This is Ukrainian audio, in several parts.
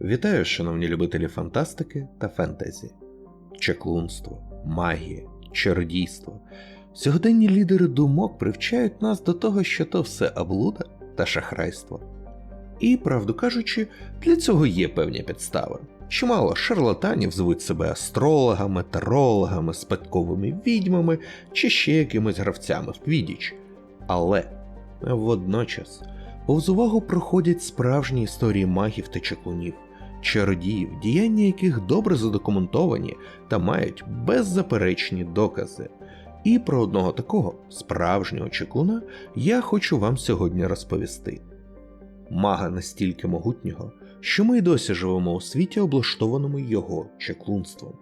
Вітаю, шановні любителі фантастики та фентезі, чаклунство, магія, чародійство. Сьогоденні лідери думок привчають нас до того, що то все облуда та шахрайство. І, правду кажучи, для цього є певні підстави. Чимало шарлатанів звуть себе астрологами, тарологами, спадковими відьмами чи ще якимись гравцями в Квідіч. Але водночас повз увагу проходять справжні історії магів та чаклунів, чародіїв, діяння яких добре задокументовані та мають беззаперечні докази. І про одного такого справжнього чаклуна я хочу вам сьогодні розповісти. Мага настільки могутнього, що ми й досі живемо у світі, облаштованому його чаклунством.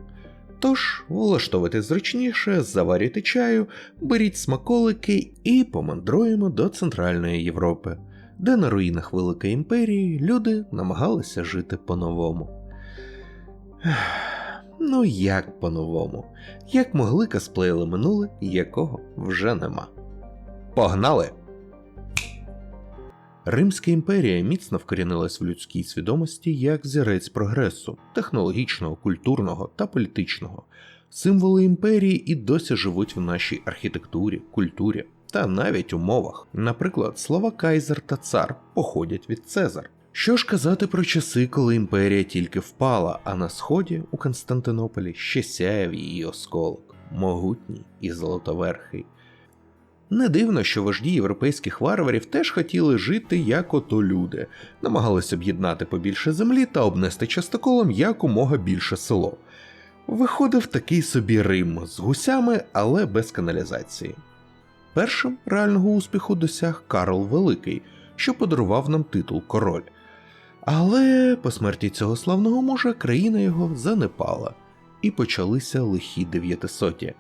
Тож, влаштовуйте зручніше, заварюйте чаю, беріть смаколики і помандруємо до Центральної Європи, де на руїнах Великої імперії люди намагалися жити по-новому. Ну як по-новому? Як могли косплеїли минуле, якого вже нема. Погнали! Римська імперія міцно вкорінилась в людській свідомості як зірець прогресу, технологічного, культурного та політичного. Символи імперії і досі живуть в нашій архітектурі, культурі та навіть у мовах. Наприклад, слова кайзер та цар походять від Цезар. Що ж казати про часи, коли імперія тільки впала, а на сході у Константинополі ще сяяв її осколок, могутній і золотоверхий. Не дивно, що вожді європейських варварів теж хотіли жити як ото люди, намагалися об'єднати побільше землі та обнести частоколом якомога більше село. Виходив такий собі Рим з гусями, але без каналізації. Першим реального успіху досяг Карл Великий, що подарував нам титул король. Але по смерті цього славного мужа країна його занепала, і почалися лихі дев'ятисоті.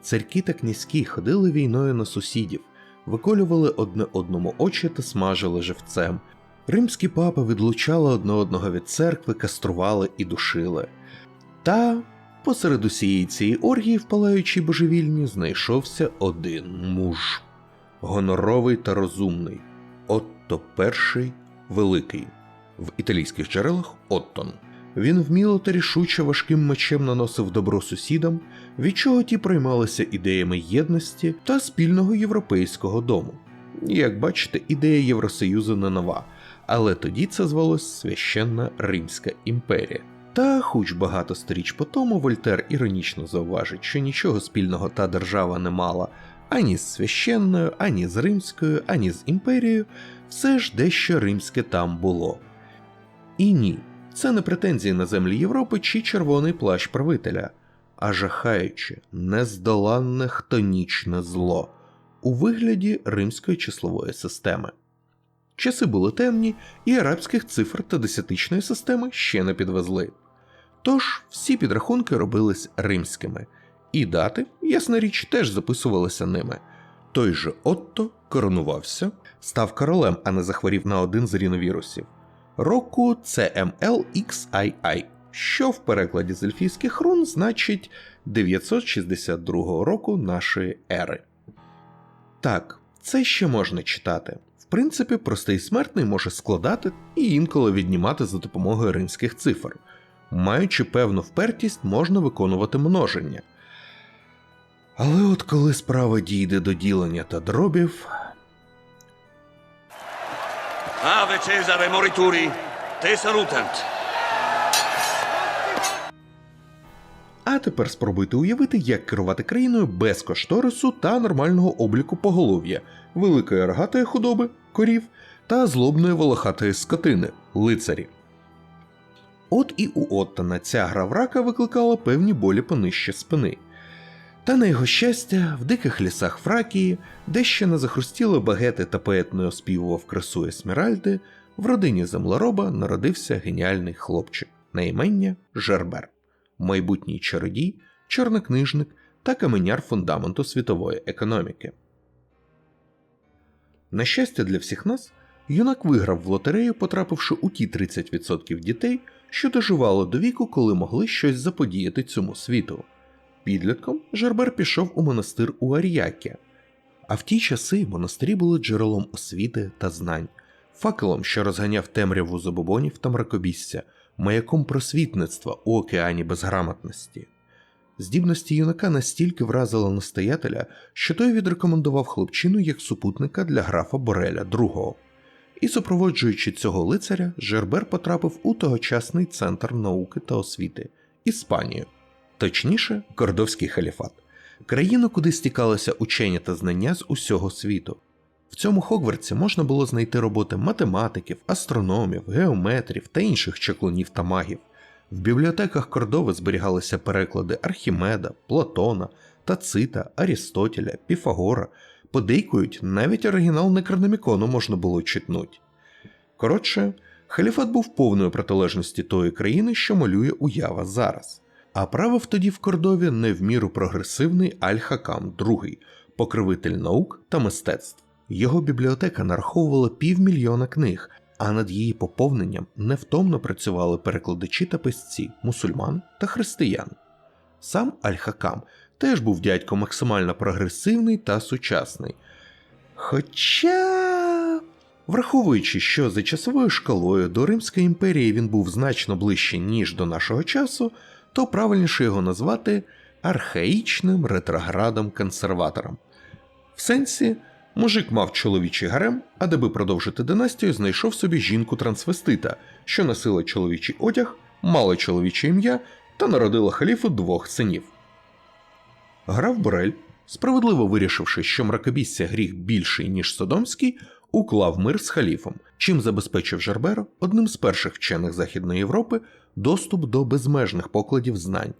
Царьки та князькі ходили війною на сусідів, виколювали одне одному очі та смажили живцем. Римські папи відлучали одне одного від церкви, кастрували і душили. Та посеред усієї цієї оргії, в палаючій божевільні, знайшовся один муж гоноровий та розумний Отто І Великий, в італійських джерелах Оттон. Він вміло та рішуче важким мечем наносив добро сусідам, від чого ті приймалися ідеями єдності та спільного європейського дому. Як бачите, ідея Євросоюзу не нова, але тоді це звалось Священна Римська імперія. Та, хоч багато сторіч по тому, Вольтер іронічно зауважить, що нічого спільного та держава не мала ані з священною, ані з римською, ані з імперією, все ж дещо римське там було. І ні, це не претензії на землі Європи чи червоний плащ правителя, а жахаюче, нездоланне хтонічне зло у вигляді римської числової системи. Часи були темні, і арабських цифр та десятичної системи ще не підвезли. Тож всі підрахунки робились римськими, і дати, ясна річ, теж записувалися ними. Той же Отто коронувався, став королем, а не захворів на один з ріновірусів року CMLXII, що в перекладі з ельфійських рун значить 962 року нашої ери. Так, це ще можна читати. В принципі, простий смертний може складати і інколи віднімати за допомогою римських цифр. Маючи певну впертість, можна виконувати множення. Але от коли справа дійде до ділення та дробів, Ave Cesare Morituri, te salutant. А тепер спробуйте уявити, як керувати країною без кошторису та нормального обліку поголов'я, великої рогатої худоби, корів та злобної волохатої скотини, лицарі. От і у Оттона ця гра в рака викликала певні болі понижче спини. Та на його щастя, в диких лісах Фракії, де ще не захрустіли багети та поет не оспівував красу Есмеральди, в родині землероба народився геніальний хлопчик на імення Жербер, майбутній чародій, чорнокнижник та каменяр фундаменту світової економіки. На щастя для всіх нас, юнак виграв в лотерею, потрапивши у ті 30% дітей, що доживали до віку, коли могли щось заподіяти цьому світу. Підлітком Жербер пішов у монастир у Ар'які. А в ті часи монастирі були джерелом освіти та знань. факелом, що розганяв темряву забобонів та мракобісся, маяком просвітництва у океані безграмотності. Здібності юнака настільки вразили настоятеля, що той відрекомендував хлопчину як супутника для графа Бореля II. І супроводжуючи цього лицаря, Жербер потрапив у тогочасний центр науки та освіти Іспанію, точніше, Кордовський халіфат, країну, куди стікалися учені та знання з усього світу. В цьому Хогвартсі можна було знайти роботи математиків, астрономів, геометрів та інших чаклунів та магів. В бібліотеках Кордови зберігалися переклади Архімеда, Платона, Тацита, Арістотеля, Піфагора. Подейкують, навіть оригінал Некрономікону можна було читнуть. Коротше, халіфат був повною протилежності тої країни, що малює уява зараз. А правив тоді в Кордові не в міру прогресивний Аль-Хакам II, покровитель наук та мистецтв. Його бібліотека нараховувала півмільйона книг, а над її поповненням невтомно працювали перекладачі та писці, мусульман та християн. Сам Аль-Хакам теж був дядько максимально прогресивний та сучасний. Хоча, враховуючи, що за часовою шкалою до Римської імперії він був значно ближче, ніж до нашого часу, то правильніше його назвати архаїчним ретроградом-консерватором. В сенсі, мужик мав чоловічий гарем, а даби продовжити династію, знайшов собі жінку трансвестита, що носила чоловічий одяг, мала чоловіче ім'я та народила халіфу двох синів. Граф Борель, справедливо вирішивши, що мракобісся гріх більший, ніж Содомський, уклав мир з халіфом, чим забезпечив Жерберу, одним з перших вчених Західної Європи, доступ до безмежних покладів знань.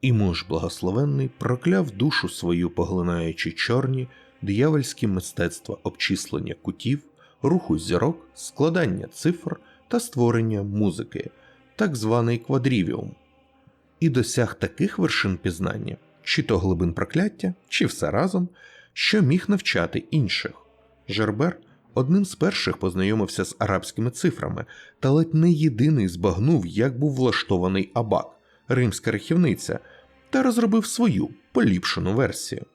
І муж благословенний прокляв душу свою, поглинаючи чорні, диявольські мистецтва обчислення кутів, руху зірок, складання цифр та створення музики, так званий квадрівіум, і досяг таких вершин пізнання, чи то глибин прокляття, чи все разом, що міг навчати інших. Жербер одним з перших познайомився з арабськими цифрами, та ледь не єдиний збагнув, як був влаштований абак, римська рахівниця, та розробив свою поліпшену версію.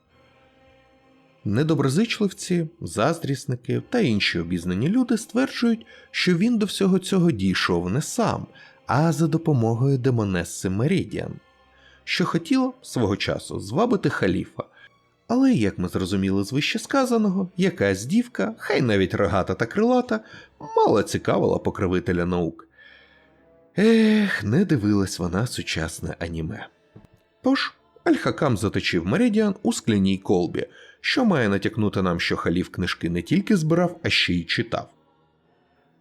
Недоброзичливці, заздрісники та інші обізнані люди стверджують, що він до всього цього дійшов не сам, а за допомогою демонеси Меридіан, що хотіло свого часу звабити халіфа. Але, як ми зрозуміли з вище якась дівка, хай навіть рогата та крилата, мало цікавила покровителя наук. Ех, не дивилась вона сучасне аніме. Тож, Аль-Хакам заточив Меридіан у скляній колбі, що має натякнути нам, що халіф книжки не тільки збирав, а ще й читав.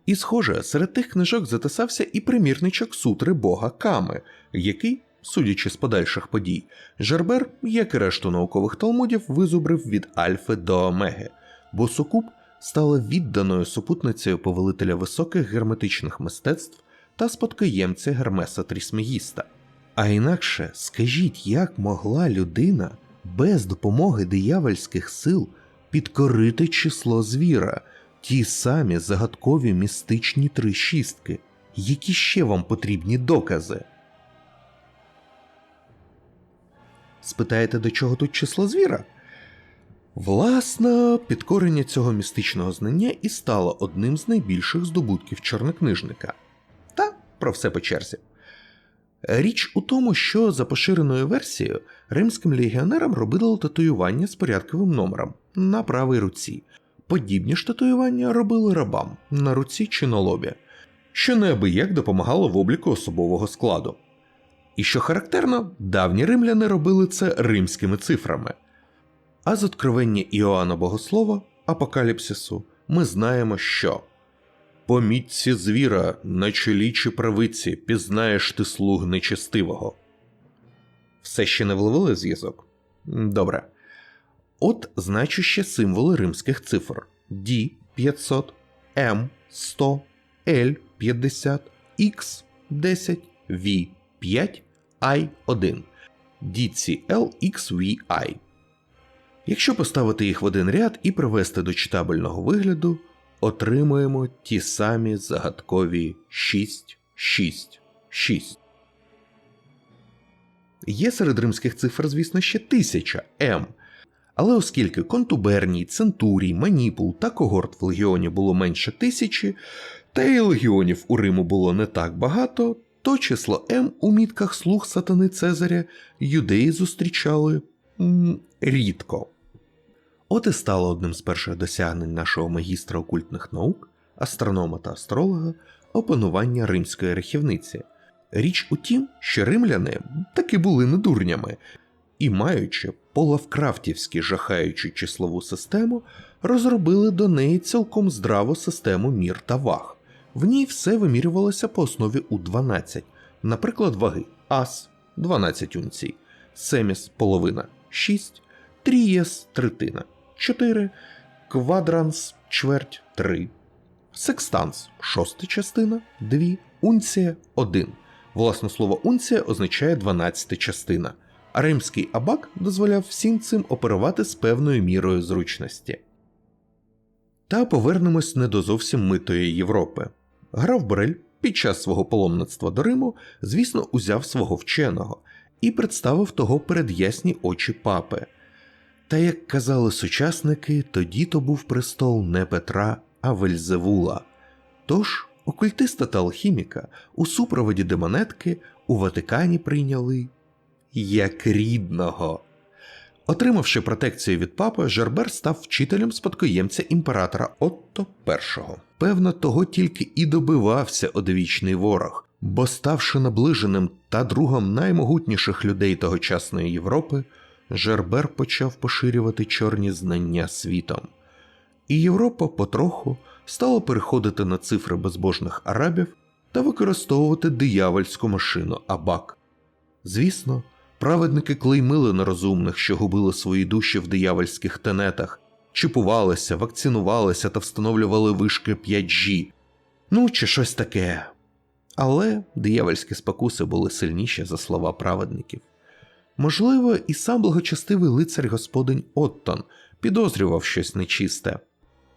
І, схоже, серед тих книжок затисався і примірничок сутри бога Ками, який, судячи з подальших подій, Жербер, як і решту наукових талмудів, визубрив від Альфи до Омеги, бо Сукуб стала відданою супутницею повелителя високих герметичних мистецтв та спадкоємця Гермеса Трісмегіста. А інакше скажіть, як могла людина без допомоги диявольських сил підкорити число звіра, ті самі загадкові містичні три шістки, які ще вам потрібні докази? Спитаєте, до чого тут число звіра? Власне, підкорення цього містичного знання і стало одним з найбільших здобутків чорнокнижника. Та про все по черзі. Річ у тому, що за поширеною версією римським легіонерам робили татуювання з порядковим номером на правій руці. Подібні ж татуювання робили рабам на руці чи на лобі, що неабияк допомагало в обліку особового складу. І що характерно, давні римляни робили це римськими цифрами. А з откровення Іоанна Богослова, Апокаліпсису, ми знаємо, що по мітці звіра на чолі чи правиці пізнаєш ти слуг нечестивого. Все ще не вловили зв'язок? Добре. От значуще символи римських цифр: D 500, M 100, L 50, X 10, V 5, I 1, DCLXVI. Якщо поставити їх в один ряд і привести до читабельного вигляду, отримуємо ті самі загадкові 6, 6, 6. Є серед римських цифр, звісно, ще 1000 М, Але оскільки контуберній, центурій, маніпул та когорт в легіоні було менше тисячі, та й легіонів у Риму було не так багато, то число М у мітках слуг сатани Цезаря юдеї зустрічали м, рідко. От і стало одним з перших досягнень нашого магістра окультних наук, астронома та астролога, опанування римської рахівниці. Річ у тім, що римляни таки були не дурнями, і, маючи полавкрафтівськи жахаючу числову систему, розробили до неї цілком здраву систему мір та ваг. В ній все вимірювалося по основі У12, наприклад, ваги ас 12 унцій, семіс половина 6, трієс третина 4, квадранс чверть 3, секстанс шоста частина 2, унція 1. Власне слово унція означає 12 частина, римський абак дозволяв всім цим оперувати з певною мірою зручності. Та повернемось не до зовсім митої Європи. Граф Борель під час свого паломництва до Риму, звісно, узяв свого вченого і представив того перед ясні очі папи. Та як казали сучасники, тоді то був престол не Петра, а Вельзевула. Тож окультиста та алхіміка у супроводі демонетки у Ватикані прийняли як рідного. Отримавши протекцію від папи, Жербер став вчителем спадкоємця імператора Отто І. Певно, того тільки і добивався одвічний ворог, бо ставши наближеним та другом наймогутніших людей тогочасної Європи, Жербер почав поширювати чорні знання світом. І Європа потроху стала переходити на цифри безбожних арабів та використовувати диявольську машину Абак. Звісно, праведники клеймили нерозумних, що губили свої душі в диявольських тенетах, чіпувалися, вакцинувалися та встановлювали вишки 5G. Ну чи щось таке. Але диявольські спокуси були сильніші за слова праведників. Можливо, і сам благочестивий лицар господинь Оттон підозрював щось нечисте.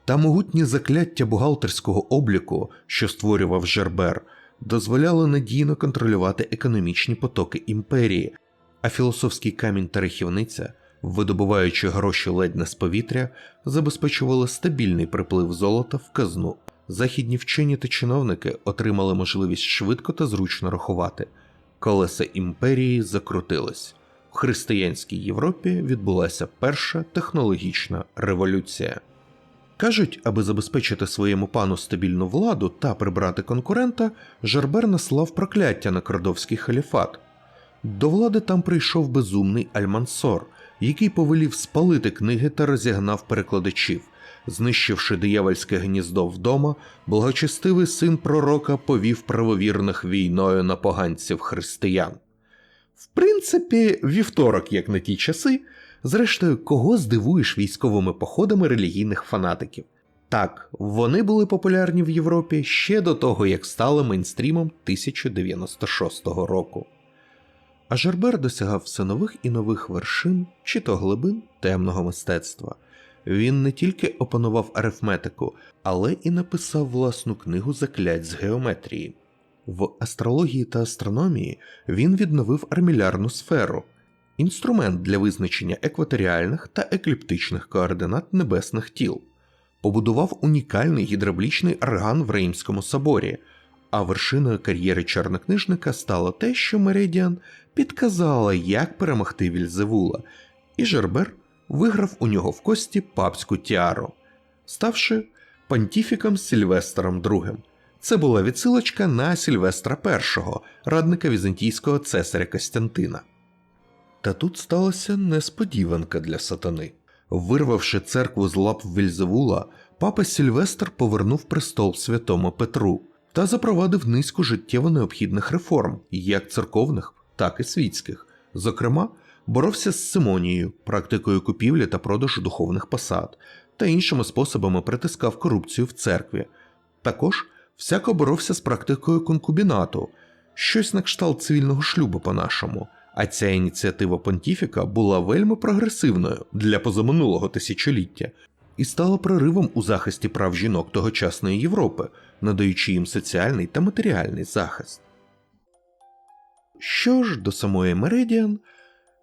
Та могутні закляття бухгалтерського обліку, що створював Жербер, дозволяли надійно контролювати економічні потоки імперії, а філософський камінь та рахівниця, видобуваючи гроші ледь не з повітря, забезпечували стабільний приплив золота в казну. Західні вчені та чиновники отримали можливість швидко та зручно рахувати. Колеса імперії закрутились. В християнській Європі відбулася перша технологічна революція. Кажуть, аби забезпечити своєму пану стабільну владу та прибрати конкурента, Жербер наслав прокляття на кордовський халіфат. До влади там прийшов безумний Альмансор, який повелів спалити книги та розігнав перекладачів. Знищивши диявольське гніздо вдома, благочестивий син пророка повів правовірних війною на поганців християн. В принципі, вівторок, як на ті часи, зрештою, кого здивуєш військовими походами релігійних фанатиків. Так, вони були популярні в Європі ще до того, як стали мейнстрімом 1096 року. А Жербер досягав все нових і нових вершин чи то глибин темного мистецтва. Він не тільки опанував арифметику, але і написав власну книгу заклять з геометрії. В астрології та астрономії він відновив армілярну сферу, інструмент для визначення екваторіальних та екліптичних координат небесних тіл, побудував унікальний гідравлічний орган в Реймському соборі, а вершиною кар'єри чорнокнижника стало те, що Меридіан підказала, як перемогти Вільзевула, і Жербер виграв у нього в кості папську тіару, ставши понтіфіком Сільвестром II. Це була відсилочка на Сільвестра І, радника візантійського цесаря Костянтина. Та тут сталася несподіванка для сатани. Вирвавши церкву з лап Вільзевула, папа Сільвестр повернув престол святому Петру та запровадив низку життєво необхідних реформ, як церковних, так і світських. Зокрема, боровся з Симонією, практикою купівлі та продажу духовних посад та іншими способами притискав корупцію в церкві. Також всяко боровся з практикою конкубінату, щось на кшталт цивільного шлюбу по-нашому. А ця ініціатива понтіфіка була вельми прогресивною для позаминулого тисячоліття і стала проривом у захисті прав жінок тогочасної Європи, надаючи їм соціальний та матеріальний захист. Що ж до самої Меридіан,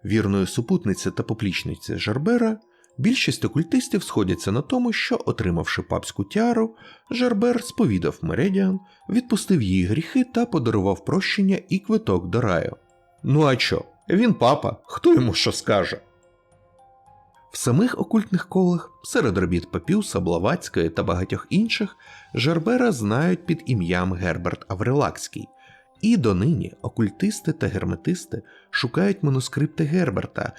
вірної супутниці та поплічниці Жарбера, Більшість окультистів сходяться на тому, що, отримавши папську тіару, Жербер сповідав Меридіан, відпустив її гріхи та подарував прощення і квиток до раю. Ну а чо? Він папа, хто йому що скаже? В самих окультних колах, серед робіт Папюса, Блаватської та багатьох інших, Жербера знають під ім'ям Герберт Аврелакський, і донині окультисти та герметисти шукають манускрипти Герберта,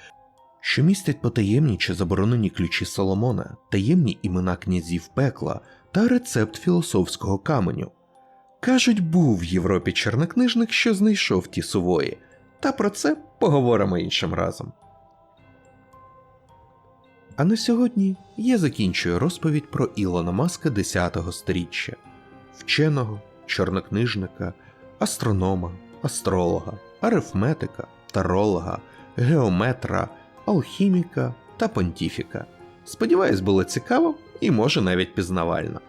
що містять потаємні чи заборонені ключі Соломона, таємні імена князів пекла та рецепт філософського каменю. Кажуть, був в Європі чорнокнижник, що знайшов ті сувої, та про це поговоримо іншим разом. А на сьогодні я закінчую розповідь про Ілона Маска 10-го сторіччя, вченого, чорнокнижника, астронома, астролога, арифметика, таролога, геометра, алхіміка та понтіфіка. Сподіваюсь, було цікаво і може навіть пізнавально.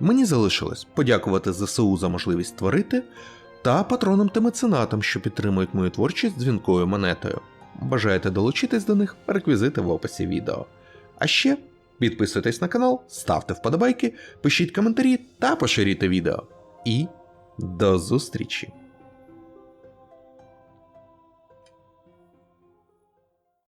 Мені залишилось подякувати ЗСУ за можливість творити та патронам та меценатам, що підтримують мою творчість дзвінкою монетою. Бажаєте долучитись до них? Реквізити в описі відео. А ще підписуйтесь на канал, ставте вподобайки, пишіть коментарі та поширюйте відео. І до зустрічі!